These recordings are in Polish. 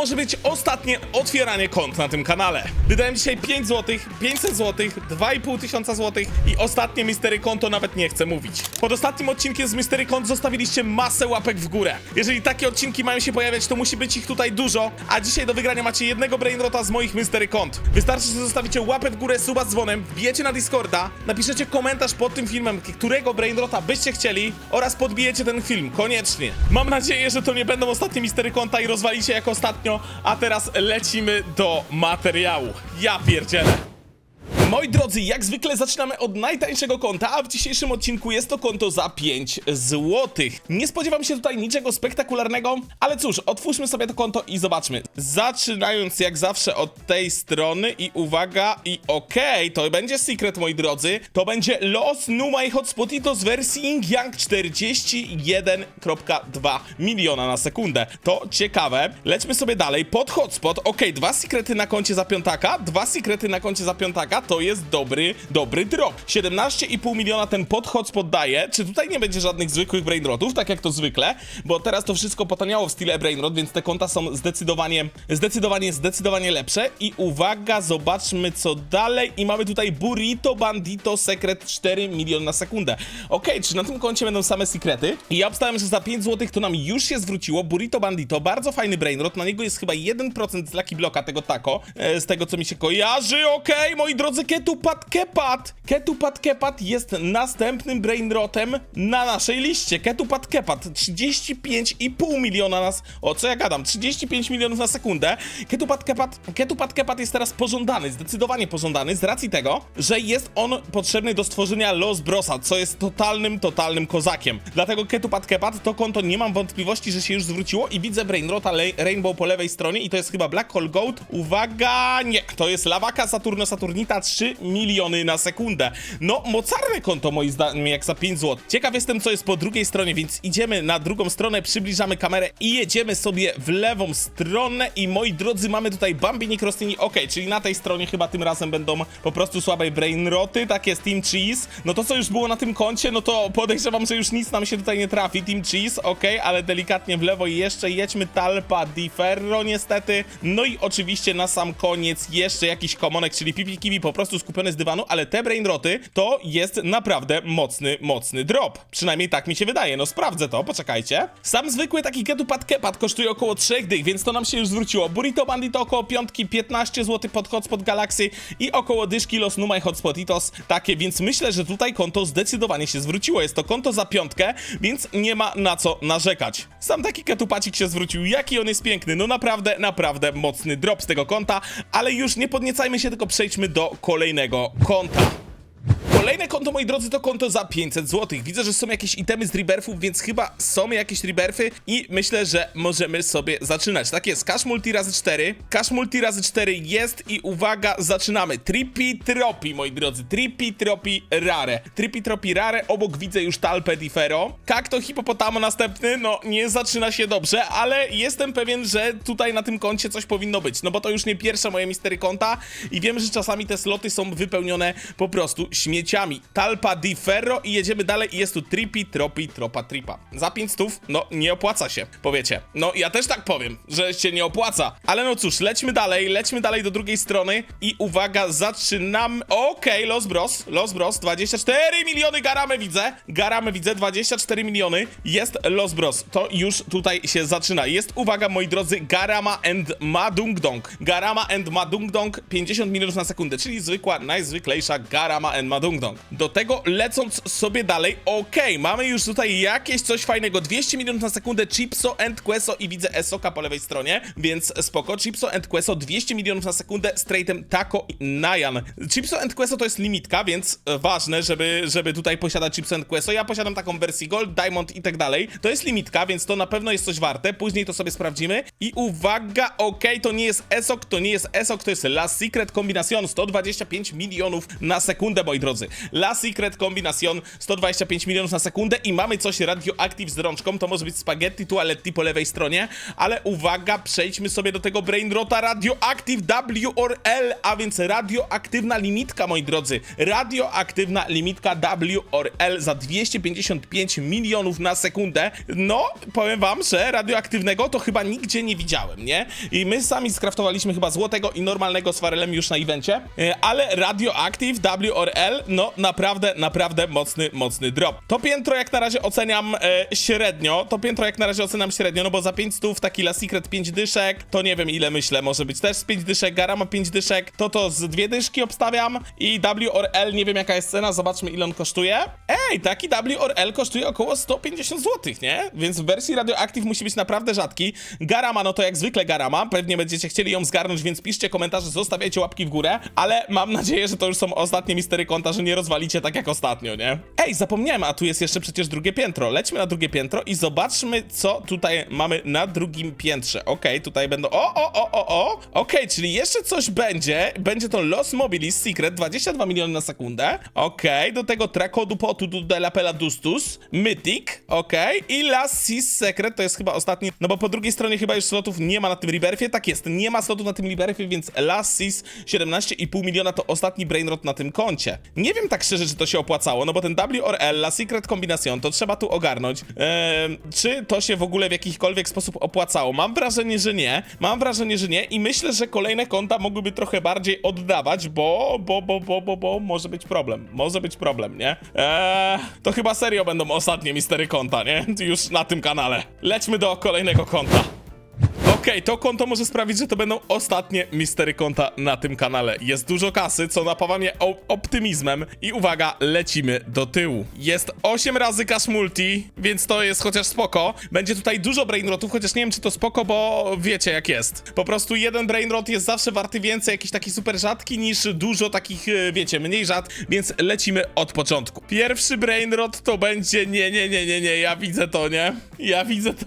może być ostatnie otwieranie kont na tym kanale. Wydałem dzisiaj 5 zł, 500 zł, 2,5 tysiąca złotych i ostatnie Mystery Konto nawet nie chcę mówić. Pod ostatnim odcinkiem z Mystery Kont zostawiliście masę łapek w górę. Jeżeli takie odcinki mają się pojawiać, to musi być ich tutaj dużo, a dzisiaj do wygrania macie jednego Brainrota z moich Mystery Kont. Wystarczy, że zostawicie łapę w górę, suba z dzwonem, wbijecie na Discorda, napiszecie komentarz pod tym filmem, którego Brainrota byście chcieli oraz podbijecie ten film, koniecznie. Mam nadzieję, że to nie będą ostatnie Mystery Konta i rozwalicie jak ostatnio, a teraz lecimy do materiału. Ja pierdzielę. Moi drodzy, jak zwykle zaczynamy od najtańszego konta, a w dzisiejszym odcinku jest to konto za 5 złotych. Nie spodziewam się tutaj niczego spektakularnego, ale cóż, otwórzmy sobie to konto i zobaczmy. Zaczynając jak zawsze od tej strony i uwaga, i okej, to będzie secret, moi drodzy. To będzie Los Numai Hotspotitos z wersji Ying Yang 41.2 miliona na sekundę. To ciekawe. Lećmy sobie dalej. Pod hotspot, okej, dwa sekrety na koncie za piątaka, dwa sekrety na koncie za piątaka, to jest dobry, dobry drop. 17,5 miliona ten pod hotspot daje. Czy tutaj nie będzie żadnych zwykłych brainrotów, tak jak to zwykle? Bo teraz to wszystko potaniało w stile brainrot, więc te konta są zdecydowanie, zdecydowanie, zdecydowanie lepsze. I uwaga, zobaczmy co dalej. I mamy tutaj Burrito Bandito Secret 4 miliony na sekundę. Okej, czy na tym koncie będą same sekrety? I ja obstałem, że za 5 zł to nam już się zwróciło. Burrito Bandito, bardzo fajny brainrot. Na niego jest chyba 1% z Lucky Blocka tego tako, e, z tego co mi się kojarzy. Okej, moi drodzy, Ketupat Kepat. Ketupat Kepat jest następnym brainrotem na naszej liście. Ketupat Kepat, 35,5 miliona nas... O, co ja gadam? 35 milionów na sekundę. Ketupat Kepat, Ketupat Kepat jest teraz pożądany, zdecydowanie pożądany, z racji tego, że jest on potrzebny do stworzenia Los Brosa, co jest totalnym, totalnym kozakiem. Dlatego Ketupat Kepat, to konto nie mam wątpliwości, że się już zwróciło i widzę brainrota Rainbow po lewej stronie i to jest chyba Black Hole Goat. Uwaga, nie, to jest Lawaka Saturno Saturnita 3 miliony na sekundę. No, mocarne konto moim zdaniem jak za 5 zł. Ciekaw jestem, co jest po drugiej stronie, więc idziemy na drugą stronę, przybliżamy kamerę i jedziemy sobie w lewą stronę i moi drodzy, mamy tutaj Bambini Crostini, ok, czyli na tej stronie chyba tym razem będą po prostu słabe brainroty, tak jest Team Cheese. No to co już było na tym koncie, no to podejrzewam, że już nic nam się tutaj nie trafi. Team Cheese, ok, ale delikatnie w lewo i jeszcze jedźmy Talpa Di Ferro niestety. No i oczywiście na sam koniec jeszcze jakiś komonek, czyli Pipi Kiwi po prostu skupiony z dywanu, ale te brainroty to jest naprawdę mocny, mocny drop. Przynajmniej tak mi się wydaje, no sprawdzę to, poczekajcie. Sam zwykły taki Ketupat Kepat kosztuje około 3 dych, więc to nam się już zwróciło. Burrito Bandito około piątki, 15 zł pod Hotspot Galaxy i około dyszki Los Numai Hotspotitos takie, więc myślę, że tutaj konto zdecydowanie się zwróciło. Jest to konto za piątkę, więc nie ma na co narzekać. Sam taki ketupacik się zwrócił, jaki on jest piękny, no naprawdę, naprawdę mocny drop z tego konta, ale już nie podniecajmy się, tylko przejdźmy do kolejnego konta. Kolejne konto, moi drodzy, to konto za 500 zł. Widzę, że są jakieś itemy z rebirthów, więc chyba są jakieś rebirthy i myślę, że możemy sobie zaczynać. Tak jest, cash multi razy 4. Cash multi razy 4 jest i uwaga, zaczynamy. Trippy Tropi, moi drodzy. Trippy Tropi Rare. Trippy Tropi Rare, obok widzę już Talpę di Ferro. Kakto Hipopotamo następny, no nie zaczyna się dobrze, ale jestem pewien, że tutaj na tym koncie coś powinno być. No bo to już nie pierwsze moje mistery konta i wiem, że czasami te sloty są wypełnione po prostu Talpa di Ferro i jedziemy dalej i jest tu Trippy, Tropi, Tropa, Tripa. Za 5 stów, no nie opłaca się, powiecie. No ja też tak powiem, że się nie opłaca. Ale no cóż, lećmy dalej, lećmy dalej do drugiej strony i uwaga, zaczynam. Okej, Los Bros, Los Bros, 24 miliony garamy widzę. Garamy widzę, 24 miliony. Jest Los Bros, to już tutaj się zaczyna. Jest, uwaga, moi drodzy, Garama and Madungdong. Garama and Madungdong, 50 milionów na sekundę, czyli zwykła, najzwyklejsza Garama and Do tego lecąc sobie dalej, okej, mamy już tutaj jakieś coś fajnego, 200 milionów na sekundę, Chipso and Queso i widzę Esoka po lewej stronie, więc spoko, Chipso and Queso, 200 milionów na sekundę, straightem Taco i Nayan. Chipso and Queso to jest limitka, więc e, ważne, żeby, żeby tutaj posiadać Chipso and Queso, ja posiadam taką wersję Gold, Diamond i tak dalej, to jest limitka, więc to na pewno jest coś warte, później to sobie sprawdzimy. I uwaga, okej, to nie jest Esok, to nie jest Esok, to jest Last Secret Combination, 125 milionów na sekundę, moi drodzy. La Secret Combination 125 milionów na sekundę i mamy coś radioactive z rączką, to może być spaghetti toaletti po lewej stronie, ale uwaga, przejdźmy sobie do tego Brainrota Radioactive WRL, a więc radioaktywna limitka, moi drodzy. Radioaktywna limitka WRL za 255 milionów na sekundę. No, powiem wam, że radioaktywnego to chyba nigdzie nie widziałem, nie? I my sami skraftowaliśmy chyba złotego i normalnego z farelem już na evencie, e, ale Radioactive WRL, no naprawdę, naprawdę mocny, mocny drop. To piętro jak na razie oceniam e, średnio, to piętro jak na razie oceniam średnio, no bo za 5 stów taki La Secret 5 dyszek, to nie wiem ile myślę, może być też z 5 dyszek, Gara ma 5 dyszek, to to z dwie dyszki obstawiam i WRL nie wiem jaka jest cena, zobaczmy ile on kosztuje. Ej, taki WRL kosztuje około 150 zł, nie? Więc w wersji Radioactive musi być naprawdę rzadki. Garama, no to jak zwykle Garama, pewnie będziecie chcieli ją zgarnąć, więc piszcie komentarze, zostawiajcie łapki w górę, ale mam nadzieję, że to już są ostatnie mistery konta, że nie rozwalicie tak jak ostatnio, nie? Ej, zapomniałem, a tu jest jeszcze przecież drugie piętro. Lećmy na drugie piętro i zobaczmy, co tutaj mamy na drugim piętrze. Okej, tutaj będą... O, o, o, o, o! Okej, czyli jeszcze coś będzie. Będzie to Los Mobilis Secret, 22 miliony na sekundę. Okej, do tego Trakodu Potu de la Pela Dustus, Mythic, okej, i Last Secret, to jest chyba ostatni, no bo po drugiej stronie chyba już slotów nie ma na tym Rebirthie, tak jest, nie ma slotów na tym Rebirthie, więc Last Seas 17,5 miliona to ostatni Brainrot na tym koncie. Nie wiem tak szczerze, czy to się opłacało, no bo ten WRL, La Secret Combination, to trzeba tu ogarnąć. Eee, czy to się w ogóle w jakikolwiek sposób opłacało? Mam wrażenie, że nie, mam wrażenie, że nie i myślę, że kolejne konta mogłyby trochę bardziej oddawać, bo, bo, bo, bo, bo, bo może być problem, może być problem, nie? Eee, to chyba serio będą ostatnie mistery konta, nie? Już na tym kanale. Lećmy do kolejnego konta. Okej, to konto może sprawić, że to będą ostatnie mistery konta na tym kanale. Jest dużo kasy, co napawa mnie optymizmem. I uwaga, lecimy do tyłu. Jest 8 razy cash multi, więc to jest chociaż spoko. Będzie tutaj dużo brainrotów, chociaż nie wiem, czy to spoko, bo wiecie jak jest. Po prostu jeden brainrot jest zawsze warty więcej, jakiś taki super rzadki, niż dużo takich, e, wiecie, mniej rzad, więc lecimy od początku. Pierwszy brainrot to będzie... Nie, nie, nie, nie, nie, ja widzę to, nie? Ja widzę to.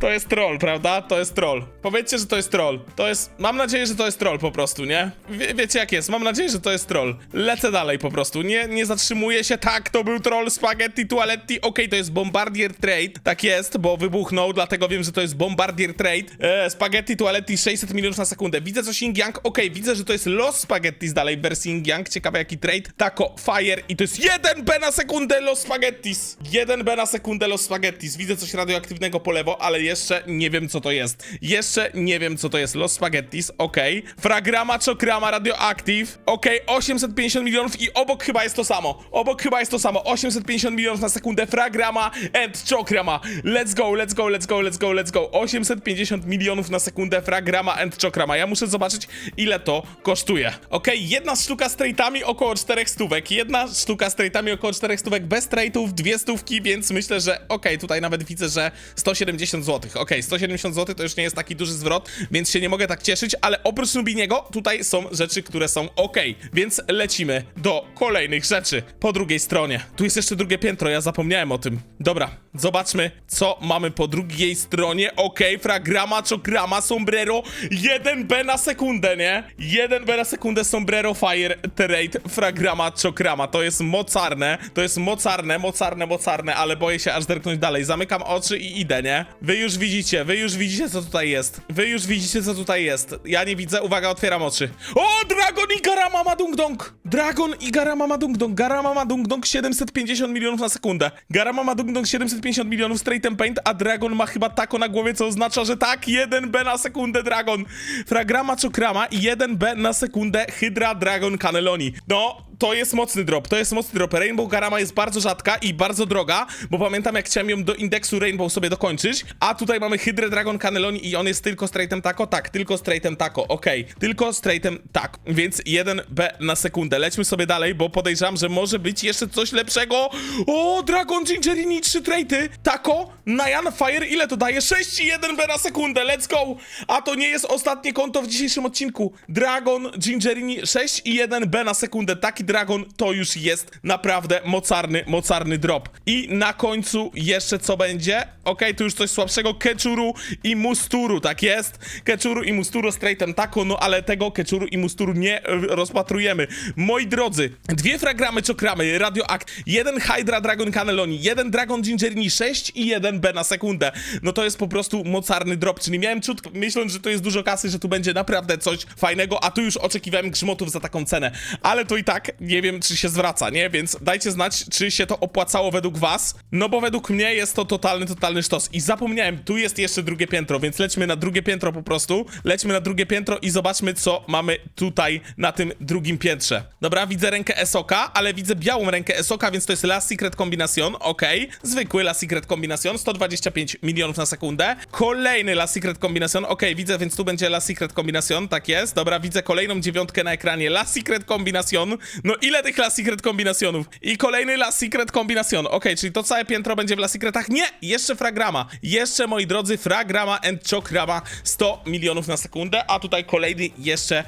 To jest troll, prawda? To jest troll. Powiedzcie, że to jest troll. To jest. Mam nadzieję, że to jest troll po prostu, nie? Wie, wiecie jak jest. Mam nadzieję, że to jest troll. Lecę dalej po prostu. Nie, nie zatrzymuję się. Tak, to był troll spaghetti toaletti. Okej, to jest Bombardier Trade. Tak jest, bo wybuchnął, dlatego wiem, że to jest Bombardier Trade. E, spaghetti toaletti 600 milionów na sekundę. Widzę coś Yang. Okej, widzę, że to jest Los Spaghettis dalej w wersji Yang. Ciekawe jaki trade. Taco, Fire i to jest 1B na sekundę Los Spaghettis. 1B na sekundę Los Spaghettis. Widzę coś radioaktywnego po lewo, ale jeszcze nie wiem co to jest. Jeszcze nie wiem co to jest. Los Spaghettis, okej. Fragrama, Chokrama, Radioactive. Okej, 850 milionów i obok chyba jest to samo. Obok chyba jest to samo. 850 milionów na sekundę. Fragrama and Chokrama. Let's go, let's go, let's go, let's go, let's go. 850 milionów na sekundę. Fragrama and Chokrama. Ja muszę zobaczyć ile to kosztuje. Okej, jedna sztuka z traitami około 4 stówek. Jedna sztuka z traitami około 4 stówek bez traitów, dwie stówki, więc myślę, że okej, tutaj nawet widzę, że 170 zł. Okej, 170 zł to już nie jest taki duży zwrot, więc się nie mogę tak cieszyć, ale oprócz Nubiniego tutaj są rzeczy, które są ok, więc lecimy do kolejnych rzeczy. Po drugiej stronie. Tu jest jeszcze drugie piętro, ja zapomniałem o tym. Dobra, zobaczmy, co mamy po drugiej stronie. Ok, fragrama, czograma, sombrero, 1B na sekundę, nie? 1B na sekundę, sombrero, fire, trade, fragrama, czograma. To jest mocarne, to jest mocarne, mocarne, mocarne, ale boję się aż zerknąć dalej. Zamykam oczy i idę, nie? Wy już widzicie, wy już widzicie, co tutaj jest. Wy już widzicie, co tutaj jest. Ja nie widzę, uwaga, otwieram oczy. O, Dragon i Garama Madung Dong! Dragon i Garama Madung Dong. Garama Madung Dong 750 milionów na sekundę. Garama Madung Dong 750 milionów straight and paint, a Dragon ma chyba tako na głowie, co oznacza, że tak, 1B na sekundę Dragon. Fragrama Czokrama i 1B na sekundę Hydra Dragon Cannelloni. No, to jest mocny drop, to jest mocny drop. Rainbow Garama jest bardzo rzadka i bardzo droga, bo pamiętam jak chciałem ją do indeksu Rainbow sobie dokończyć, a tutaj mamy Hydra Dragon Cannelloni i on jest tylko straightem taco? Tak, tylko straightem taco, okej, tylko straightem taco, więc 1B na sekundę. Lećmy sobie dalej, bo podejrzewam, że może być jeszcze coś lepszego. O, Dragon Gingerini 3 traity, taco, Nyan Fire, ile to daje? 6 i 1B na sekundę, let's go! A to nie jest ostatnie konto w dzisiejszym odcinku. Dragon Gingerini 6 i 1B na sekundę, taki Dragon to już jest naprawdę mocarny, mocarny drop. I na końcu jeszcze co będzie? Okej, tu już coś słabszego, Keczuru i Musturu, tak jest? Keczuru i Musturu straightem taco, no ale tego Keczuru i Musturu nie e, rozpatrujemy. Moi drodzy, dwie fragramy czokramy, radioakt, jeden Hydra Dragon Cannelloni, jeden Dragon Gingerini 6 i jeden B na sekundę. No to jest po prostu mocarny drop, czyli miałem czut, myśląc, że to jest dużo kasy, że tu będzie naprawdę coś fajnego, a tu już oczekiwałem grzmotów za taką cenę. Ale to i tak nie wiem, czy się zwraca, nie? Więc dajcie znać, czy się to opłacało według was. No bo według mnie jest to totalny, totalny sztos. I zapomniałem, tu jest jeszcze drugie piętro, więc lećmy na drugie piętro po prostu. Lećmy na drugie piętro i zobaczmy, co mamy tutaj na tym drugim piętrze. Dobra, widzę rękę Esoka, ale widzę białą rękę Esoka, więc to jest Last Secret Combination, okej. Zwykły Last Secret Combination, 125 milionów na sekundę. Kolejny Last Secret Combination, okej, widzę, więc tu będzie Last Secret Combination, tak jest. Dobra, widzę kolejną dziewiątkę na ekranie. Last Secret Combination. No ile tych Last Secret Combinationów? I kolejny Last Secret Combination. Okej, czyli to całe piętro będzie w Last Secretach? Nie! Jeszcze Fragrama. Jeszcze, moi drodzy, Fragrama and Chokrama 100 milionów na sekundę, a tutaj kolejny jeszcze e,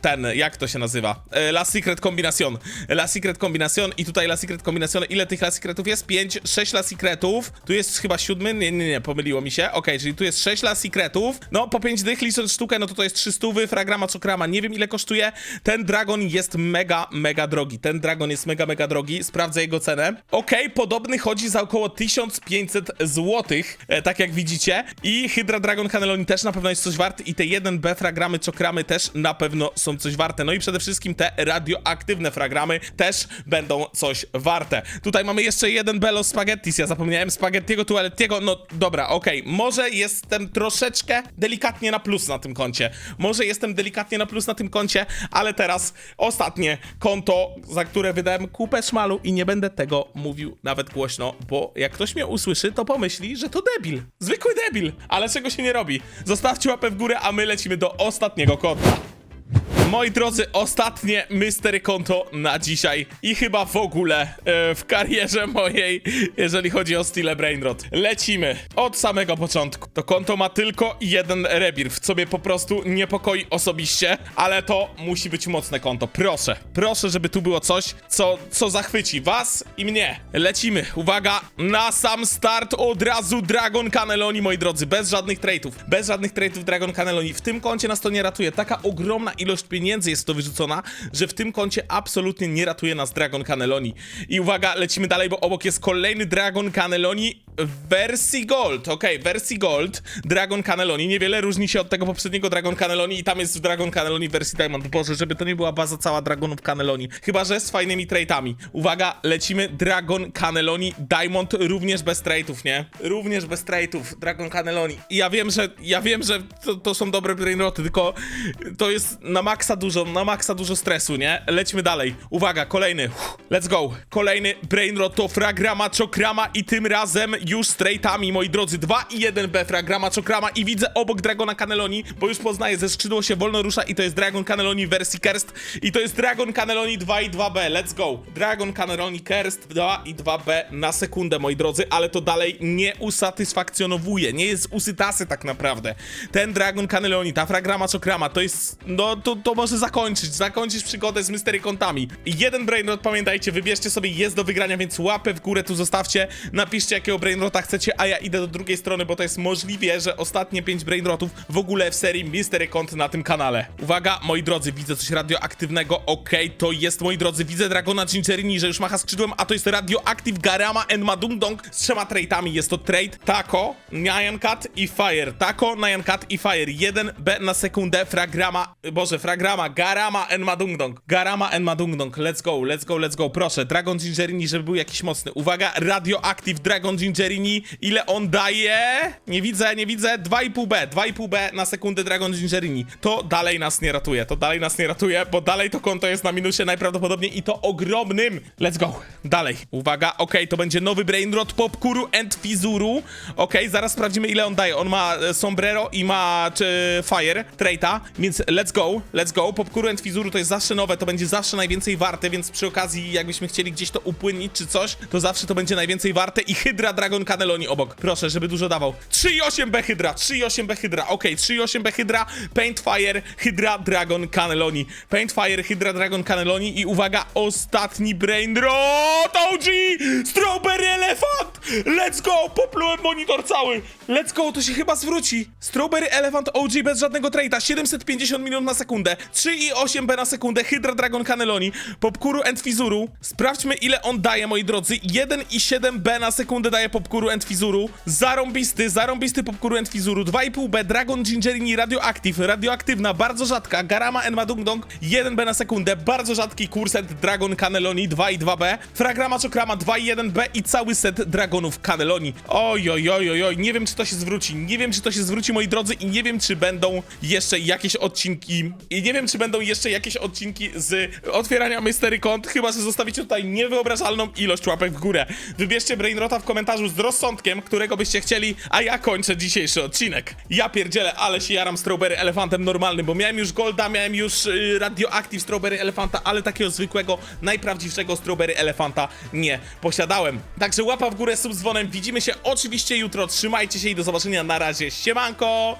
ten, jak to się nazywa? E, Last Secret Combination. Last Secret Combination i tutaj Last Secret Combination. Ile tych Last Secretów jest? 5, 6 Last Secretów. Tu jest chyba siódmy? Nie, nie, nie, pomyliło mi się. Okej, czyli tu jest 6 Last Secretów. No, po 5 dych licząc sztukę, no to to jest 300, Fragrama, Chokrama. Nie wiem ile kosztuje. Ten Dragon jest mega, mega drogi. Ten Dragon jest mega, mega drogi. Sprawdzę jego cenę. Okej, podobny chodzi za około 1500 zł, e, tak jak widzicie. I Hydra Dragon Cannelloni też na pewno jest coś warty. I te 1B fragramy, czokramy też na pewno są coś warte. No i przede wszystkim te radioaktywne fragramy też będą coś warte. Tutaj mamy jeszcze jeden Bello Spaghettis. Ja zapomniałem Spaghettiego Tualettiego. No dobra, okej. Może jestem troszeczkę delikatnie na plus na tym koncie. Może jestem delikatnie na plus na tym koncie, ale teraz ostatnie konto, za które wydałem kupę szmalu i nie będę tego mówił nawet głośno, bo jak ktoś mnie usłyszy, to pomyśli, że to debil. Zwykły debil, ale czego się nie robi. Zostawcie łapę w górę, a my lecimy do ostatniego konta. Moi drodzy, ostatnie mystery konto na dzisiaj i chyba w ogóle e, w karierze mojej, jeżeli chodzi o Stile Brainrot. Lecimy od samego początku. To konto ma tylko jeden rebirth, co mnie po prostu niepokoi osobiście, ale to musi być mocne konto. Proszę, proszę, żeby tu było coś, co, co zachwyci was i mnie. Lecimy, uwaga, na sam start od razu Dragon Cannelloni, moi drodzy, bez żadnych trade'ów, bez żadnych trade'ów Dragon Cannelloni. W tym koncie nas to nie ratuje. Taka ogromna ilość pieniędzy jest to wyrzucona, że w tym koncie absolutnie nie ratuje nas Dragon Cannelloni. I uwaga, lecimy dalej, bo obok jest kolejny Dragon Cannelloni w wersji Gold. Okej, wersji Gold, Dragon Cannelloni. Niewiele różni się od tego poprzedniego Dragon Cannelloni i tam jest Dragon Cannelloni w wersji Diamond. Boże, żeby to nie była baza cała Dragonów Cannelloni. Chyba, że z fajnymi trade'ami. Uwaga, lecimy Dragon Cannelloni Diamond również bez trade'ów, nie? Również bez trade'ów, Dragon Cannelloni. I ja wiem, że ja wiem, że to, to są dobre brainroty, tylko to jest na maksa dużo, na maksa dużo stresu, nie? Lećmy dalej. Uwaga, kolejny. Let's go. Kolejny brainrot to Fragrama Chokrama i tym razem już straightami, moi drodzy. 2 i 1 B Fragrama Chokrama i widzę obok Dragona Cannelloni, bo już poznaję, ze skrzydło się wolno rusza i to jest Dragon Cannelloni w wersji Kerst i to jest Dragon Cannelloni 2 i 2B. Let's go. Dragon Cannelloni Kerst 2 i 2B na sekundę, moi drodzy, ale to dalej nie usatysfakcjonowuje, nie jest usytasy tak naprawdę. Ten Dragon Cannelloni, ta Fragrama Chokrama, to jest, no to, to może zakończyć, zakończyć przygodę z Mystery Kontami. Jeden Brainrot, pamiętajcie, wybierzcie sobie, jest do wygrania, więc łapę w górę tu zostawcie, napiszcie jakiego Brainrota chcecie, a ja idę do drugiej strony, bo to jest możliwe, że ostatnie 5 Brainrotów w ogóle w serii Mystery Kont na tym kanale. Uwaga, moi drodzy, widzę coś radioaktywnego, okej, to jest, moi drodzy, widzę Dragona Gingerini, że już macha skrzydłem, a to jest Radioactive Garama and Madungdong z trzema trade'ami, jest to trade Taco, Nyan Cat i Fire, Taco, Nyan Cat i Fire, 1B na sekundę, Fragrama, boże, Fragrama, Garama and Madungdong, Garama and Madungdong, let's go, let's go, let's go, proszę, Dragon Gingerini, żeby był jakiś mocny, uwaga, Radioactive Dragon Ile on daje? Nie widzę, nie widzę, 2,5B, 2,5B na sekundę Dragon Gingerini, to dalej nas nie ratuje, to dalej nas nie ratuje, bo dalej to konto jest na minusie najprawdopodobniej i to ogromnym, let's go, dalej, uwaga, okej, to będzie nowy Brainrot, Popkuru and Fizuru, okej, zaraz sprawdzimy ile on daje, on ma e, Sombrero i ma czy, Fire, Traita, więc let's go, let's go, Popkuru and Fizuru to jest zawsze nowe, to będzie zawsze najwięcej warte, więc przy okazji jakbyśmy chcieli gdzieś to upłynnić czy coś, to zawsze to będzie najwięcej warte i Hydra Dragon Dragon Cannelloni obok. Proszę, żeby dużo dawał. 3,8 B Hydra, 3,8 B Hydra, okej, 3,8 B Hydra, Paint Fire, Hydra, Dragon Cannelloni. Paint Fire, Hydra, Dragon Cannelloni i uwaga, ostatni Brain Rot, OG! Strawberry Elephant! Let's go! Poplułem monitor cały! Let's go, to się chyba zwróci. Strawberry Elephant OG bez żadnego trade'a, 750 milionów na sekundę, 3,8 B na sekundę, Hydra, Dragon Cannelloni, Popkuru and Fizuru. Sprawdźmy ile on daje, moi drodzy. 1,7 B na sekundę daje Popkuru and Fizuru. Zarąbisty, zarąbisty Popkuru and Fizuru. 2,5 B, Dragon Gingerini Radioactive, radioaktywna, bardzo rzadka, Garama and Madungdong, 1 B na sekundę, bardzo rzadki kurset Dragon Cannelloni, 2,2 B, Fragrama Czokrama, 2,1 B i cały set Dragonów Cannelloni. Oj, oj, oj, oj, oj, nie wiem czy to się zwróci, nie wiem czy to się zwróci, moi drodzy, i nie wiem czy będą jeszcze jakieś odcinki, i nie wiem czy będą jeszcze jakieś odcinki z otwierania Mystery Kont, chyba że zostawicie tutaj niewyobrażalną ilość łapek w górę. Wybierzcie Brainrota w komentarzu z rozsądkiem, którego byście chcieli, a ja kończę dzisiejszy odcinek. Ja pierdzielę, ale się jaram Strawberry Elefantem normalnym, bo miałem już Golda, miałem już y, Radioactive Strawberry Elefanta, ale takiego zwykłego, najprawdziwszego Strawberry Elefanta nie posiadałem. Także łapa w górę, sub dzwonem, widzimy się oczywiście jutro, trzymajcie się i do zobaczenia, na razie, siemanko!